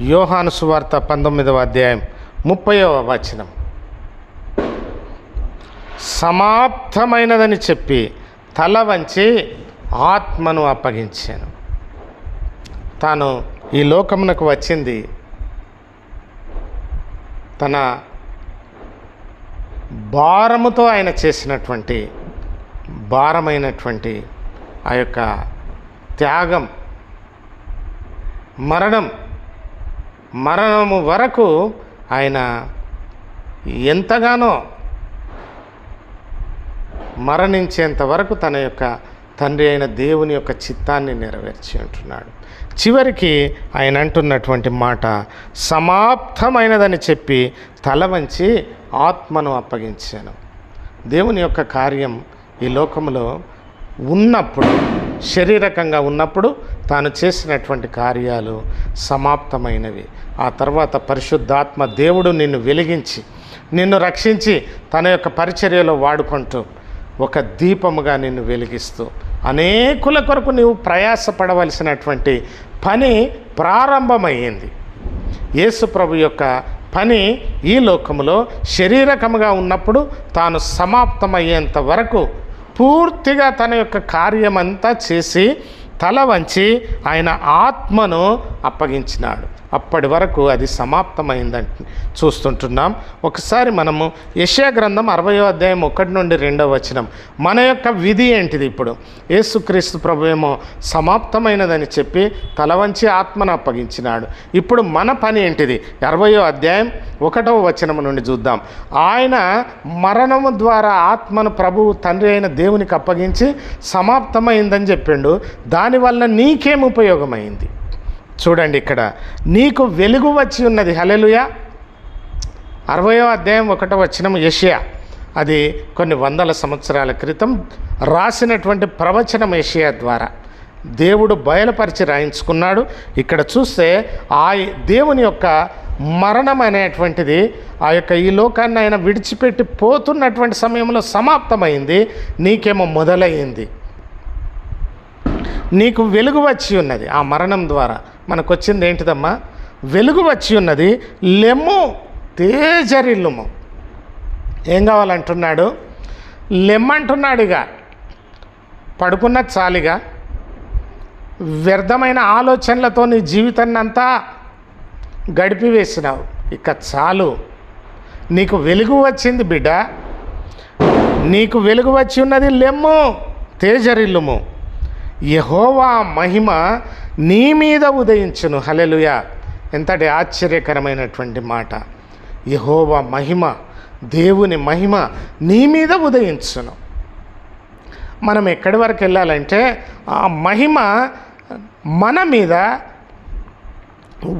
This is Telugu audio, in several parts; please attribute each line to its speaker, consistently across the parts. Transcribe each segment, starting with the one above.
Speaker 1: యోహాను సువార్త పంతొమ్మిదవ అధ్యాయం ముప్పైవ వచనం. సమాప్తమైనదని చెప్పి తల వంచి ఆత్మను అప్పగించాను. తాను ఈ లోకమునకు వచ్చింది. తన భారముతో ఆయన చేసినటువంటి భారమైనటువంటి ఆ యొక్క త్యాగం మరణం మరణము వరకు ఆయన ఎంతగానో మరణించేంత వరకు తన యొక్క తండ్రి అయిన దేవుని యొక్క చిత్తాన్ని నెరవేర్చి ఉంటున్నాడు. చివరికి ఆయన అంటున్నటువంటి మాట సమాప్తమైనదని చెప్పి తల వంచి ఆత్మను అప్పగించాను. దేవుని యొక్క కార్యం ఈ లోకంలో ఉన్నప్పుడు శరీరకంగా ఉన్నప్పుడు తాను చేసినటువంటి కార్యాలు సమాప్తమైనవి. ఆ తర్వాత పరిశుద్ధాత్మ దేవుడు నిన్ను వెలిగించి నిన్ను రక్షించి తన యొక్క పరిచర్యలో వాడుకుంటూ ఒక దీపముగా నిన్ను వెలిగిస్తూ అనేకుల కొరకు నీవు ప్రయాసపడవలసినటువంటి పని ప్రారంభమయ్యింది యేసు ప్రభు యొక్క పని ఈ లోకములో శరీరకముగా ఉన్నప్పుడు తాను సమాప్తమయ్యేంత వరకు పూర్తిగా తన యొక్క కార్యమంతా చేసి తల వంచి ఆయన ఆత్మను అప్పగించినాడు. అప్పటి వరకు అది సమాప్తమైందని చూస్తుంటున్నాం. ఒకసారి మనము యశా గ్రంథం అరవయో అధ్యాయం ఒకటి నుండి రెండో వచనం. మన యొక్క విధి ఏంటిది ఇప్పుడు? యేసుక్రీస్తు ప్రభు ఏమో సమాప్తమైనదని చెప్పి తల వంచి ఆత్మను అప్పగించినాడు. ఇప్పుడు మన పని ఏంటిది? అరవయో అధ్యాయం ఒకటవ వచనం నుండి చూద్దాం. ఆయన మరణము ద్వారా ఆత్మను ప్రభువు తండ్రి అయిన దేవునికి అప్పగించి సమాప్తమైందని చెప్పిండు. దానివల్ల నీకేం ఉపయోగమైంది? చూడండి ఇక్కడ. నీకు వెలుగు వచ్చి ఉన్నది. హలెలుయా అరవయో అధ్యాయం ఒకటో వచ్చిన యషియా. అది కొన్ని వందల సంవత్సరాల క్రితం రాసినటువంటి ప్రవచనం యషియా ద్వారా. దేవుడు బయలుపరిచి రాయించుకున్నాడు. ఇక్కడ చూస్తే ఆ దేవుని యొక్క మరణం అనేటువంటిది ఆ యొక్క ఈ లోకాన్ని ఆయన విడిచిపెట్టి పోతున్నటువంటి సమయంలో సమాప్తమైంది. నీకేమో మొదలయ్యింది నీకు వెలుగు వచ్చి ఉన్నది. ఆ మరణం ద్వారా మనకు వచ్చింది ఏంటిదమ్మా? వెలుగు వచ్చి ఉన్నది. లెమ్ము తేజరిల్లుము ఏం కావాలంటున్నాడు? లెమ్మంటున్నాడు ఇక పడుకున్న చాలిగా. వ్యర్థమైన ఆలోచనలతో నీ జీవితాన్ని అంతా గడిపివేసినావు. ఇక చాలు. నీకు వెలుగు వచ్చింది బిడ్డ. నీకు వెలుగు వచ్చి ఉన్నది లెమ్ము తేజరిల్లుము యహోవా మహిమ నీ మీద ఉదయించును. హలెలుయ ఎంతటి ఆశ్చర్యకరమైనటువంటి మాట. యహోవా మహిమ దేవుని మహిమ నీ మీద ఉదయించును. మనం ఎక్కడి వరకు వెళ్ళాలంటే ఆ మహిమ మన మీద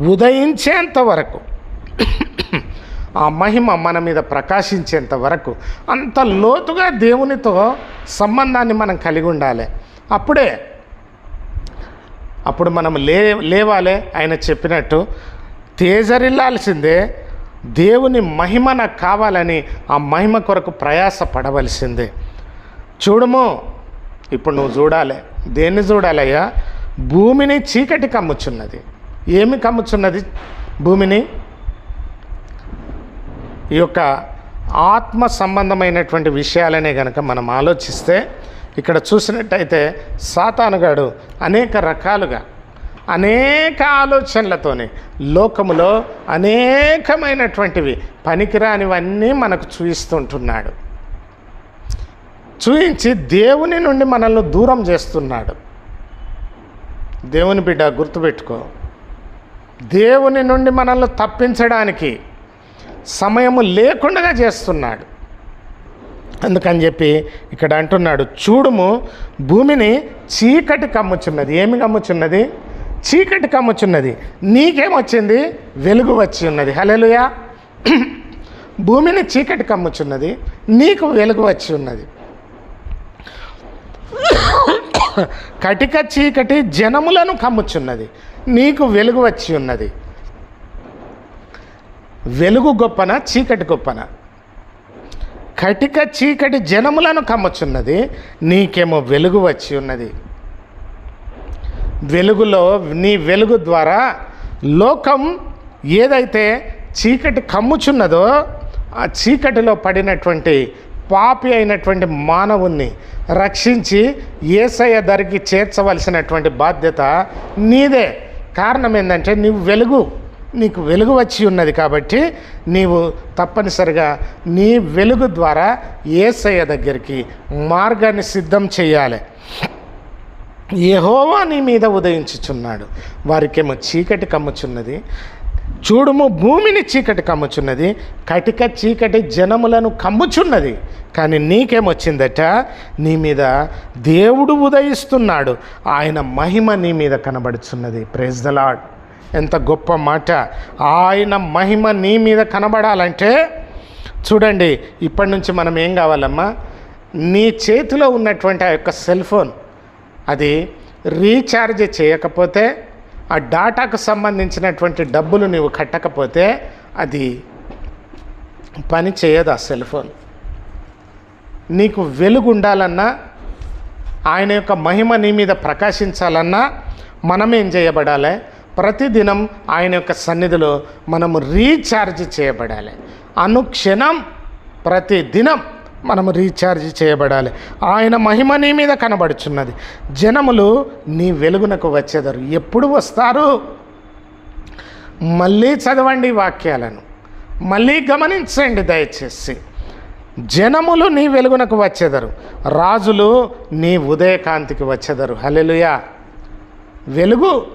Speaker 1: ఉదయించేంత వరకు ఆ మహిమ మన మీద ప్రకాశించేంత వరకు అంత లోతుగా దేవునితో సంబంధాన్ని మనం కలిగి ఉండాలి. అప్పుడే అప్పుడు మనం లే లేవాలే ఆయన చెప్పినట్టు తేజరిల్లాల్సిందే దేవుని మహిమ నాకు కావాలని ఆ మహిమ కొరకు ప్రయాస పడవలసిందే చూడము ఇప్పుడు నువ్వు చూడాలి. దేన్ని చూడాలయ్యా? భూమిని చీకటి కమ్ముచున్నది. ఏమి కమ్ముచున్నది భూమిని? ఈ యొక్క ఆత్మ సంబంధమైనటువంటి విషయాలనే కనుక మనం ఆలోచిస్తే ఇక్కడ చూసినట్టయితే సాతానుగాడు అనేక రకాలుగా అనేక ఆలోచనలతోనే లోకములో అనేకమైనటువంటివి పనికిరానివన్నీ మనకు చూయిస్తుంటున్నాడు. చూయించి దేవుని నుండి మనల్ని దూరం చేస్తున్నాడు. దేవుని బిడ్డ గుర్తుపెట్టుకో దేవుని నుండి మనల్ని తప్పించడానికి సమయము లేకుండా చేస్తున్నాడు. అందుకని చెప్పి ఇక్కడ అంటున్నాడు చూడుము భూమిని చీకటి కమ్ముచున్నది. ఏమి కమ్ముచున్నది? చీకటి కమ్ముచున్నది. నీకేమొచ్చింది? వెలుగు వచ్చి ఉన్నది హలెలుయా భూమిని చీకటి కమ్ముచున్నది. నీకు వెలుగు వచ్చి ఉన్నది కటిక చీకటి జనములను కమ్ముచున్నది. నీకు వెలుగు వచ్చి ఉన్నది వెలుగు గొప్పన? చీకటి గొప్పన? కటిక చీకటి జనములను కమ్ముచున్నది నీకేమో వెలుగు వచ్చి ఉన్నది. వెలుగులో నీ వెలుగు ద్వారా లోకం ఏదైతే చీకటి కమ్ముచున్నదో ఆ చీకటిలో పడినటువంటి పాపి అయినటువంటి మానవుణ్ణి రక్షించి ఏసయ్య ధరికి చేర్చవలసినటువంటి బాధ్యత నీదే. కారణం ఏంటంటే నీవు వెలుగు. నీకు వెలుగు వచ్చి ఉన్నది కాబట్టి నీవు తప్పనిసరిగా నీ వెలుగు ద్వారా ఏసయ్య దగ్గరికి మార్గాన్ని సిద్ధం చేయాలి. యెహోవా నీ మీద ఉదయించుచున్నాడు. వారికేమో చీకటి కమ్ముచున్నది. చూడుము భూమిని చీకటి కమ్ముచున్నది. కటిక చీకటి జనములను కమ్ముచున్నది. కానీ నీకేమొచ్చిందట? నీ మీద దేవుడు ఉదయిస్తున్నాడు. ఆయన మహిమ నీ మీద కనబడుచున్నది. ప్రైజ్ ద లాడ్ ఎంత గొప్ప మాట. ఆయన మహిమ నీ మీద కనబడాలంటే చూడండి ఇప్పటి నుంచి మనం ఏం కావాలమ్మా? నీ చేతిలో ఉన్నటువంటి ఆ యొక్క సెల్ ఫోన్ అది రీఛార్జ్ చేయకపోతే ఆ డాటాకు సంబంధించినటువంటి డబ్బులు నీవు కట్టకపోతే అది పని చేయదు ఆ సెల్ ఫోన్. నీకు వెలుగు ఉండాలన్నా ఆయన యొక్క మహిమ నీ మీద ప్రకాశించాలన్నా మనం ఏం చేయబడాలి? ప్రతిదినం ఆయన యొక్క సన్నిధిలో మనము రీఛార్జ్ చేయబడాలి. అనుక్షణం ప్రతిదినం మనం మనము రీఛార్జ్ చేయబడాలి. ఆయన మహిమ నీ మీద కనబడుచున్నది. జనములు నీ వెలుగునకు వచ్చేదారు. ఎప్పుడు వస్తారు? మళ్ళీ చదవండి వాక్యాలను. మళ్ళీ గమనించండి దయచేసి. జనములు నీ వెలుగునకు వచ్చేదరు. రాజులు నీ ఉదయకాంతికి వచ్చేదరు. హలెలుయా వెలుగు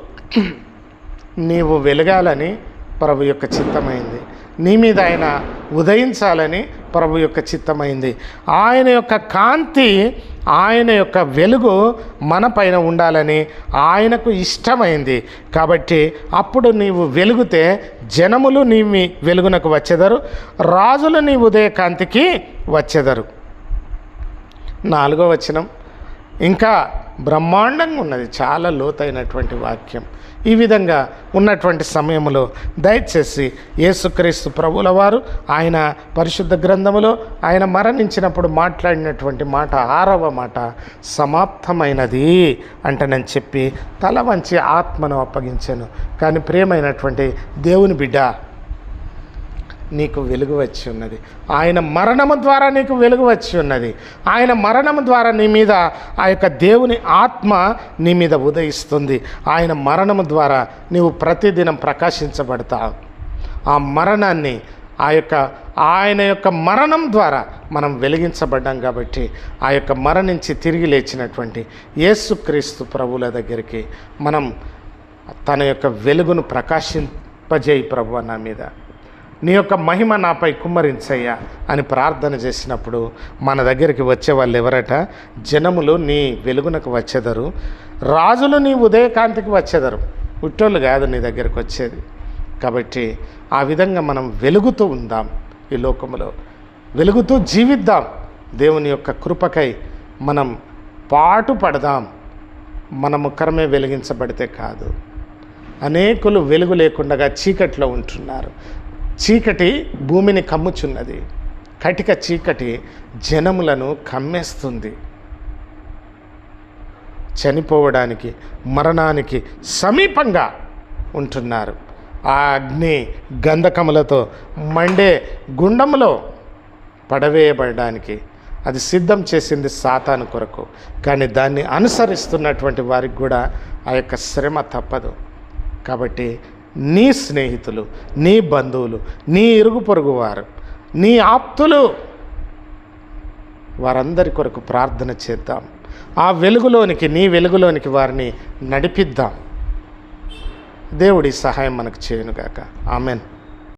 Speaker 1: నీవు వెలగాలని ప్రభు యొక్క చిత్తమైంది. నీ మీద ఆయన ఉదయించాలని ప్రభు యొక్క చిత్తమైంది. ఆయన యొక్క కాంతి ఆయన యొక్క వెలుగు మన పైన ఉండాలని ఆయనకు ఇష్టమైంది. కాబట్టి అప్పుడు నీవు వెలుగుతే జనములు నీ వెలుగునకు వచ్చేదరు రాజులు నీ ఉదయకాంతికి వచ్చేదరు. నాలుగో వచనం. ఇంకా బ్రహ్మాండంగా ఉన్నది చాలా లోతైనటువంటి వాక్యం. ఈ విధంగా ఉన్నటువంటి సమయంలో దయచేసి యేసుక్రీస్తు ప్రభుల వారు ఆయన పరిశుద్ధ గ్రంథములో ఆయన మరణించినప్పుడు మాట్లాడినటువంటి మాట ఆరవ మాట సమాప్తమైనది అంటనని చెప్పి తల వంచి ఆత్మను అప్పగించాను. కానీ ప్రియమైనటువంటి దేవుని బిడ్డ నీకు వెలుగు వచ్చి ఉన్నది. ఆయన మరణము ద్వారా నీకు వెలుగు వచ్చి ఉన్నది. ఆయన మరణము ద్వారా నీ మీద ఆ యొక్క దేవుని ఆత్మ నీ మీద ఉదయిస్తుంది. ఆయన మరణము ద్వారా నీవు ప్రతిదినం ప్రకాశించబడతావు. ఆ మరణాన్ని ఆ యొక్క ఆయన యొక్క మరణం ద్వారా మనం వెలిగించబడ్డాం కాబట్టి ఆ యొక్క మరణించి తిరిగి లేచినటువంటి యేసుక్రీస్తు ప్రభుల దగ్గరికి మనం తన యొక్క వెలుగును ప్రకాశింపజేయి ప్రభు నా మీద. నీ యొక్క మహిమ నాపై కుమ్మరించయ్యా అని ప్రార్థన చేసినప్పుడు మన దగ్గరికి వచ్చే వాళ్ళు ఎవరట? జనములు నీ వెలుగునకు వచ్చేదరు. రాజులు నీ ఉదయకాంతికి వచ్చేదరు. ఉట్టోళ్ళు కాదు నీ దగ్గరికి వచ్చేది. కాబట్టి ఆ విధంగా మనం వెలుగుతూ ఉందాం ఈ లోకములో. వెలుగుతూ జీవిద్దాం. దేవుని యొక్క కృపకై మనం పాటు పడదాం. మన ముఖరమే వెలిగించబడితే కాదు. అనేకులు వెలుగు లేకుండా చీకట్లో ఉంటున్నారు. చీకటి భూమిని కమ్ముచున్నది. కటిక చీకటి జనములను కమ్మేస్తుంది. చనిపోవడానికి మరణానికి సమీపంగా ఉంటున్నారు. ఆ అగ్ని గంధకములతో మండే గుండములో పడవేయబడడానికి అది సిద్ధం చేసింది సాతాను కొరకు. కానీ దాన్ని అనుసరిస్తున్నటువంటి వారికి కూడా ఆ యొక్క శ్రమ తప్పదు. కాబట్టి నీ స్నేహితులు నీ బంధువులు నీ ఇరుగు పొరుగు వారు నీ ఆప్తులు. వారందరి కొరకు ప్రార్థన చేద్దాం. ఆ వెలుగులోనికి నీ వెలుగులోనికి వారిని నడిపిద్దాం. దేవుడి సహాయం మనకు చేయనుగాక. ఆమెన్.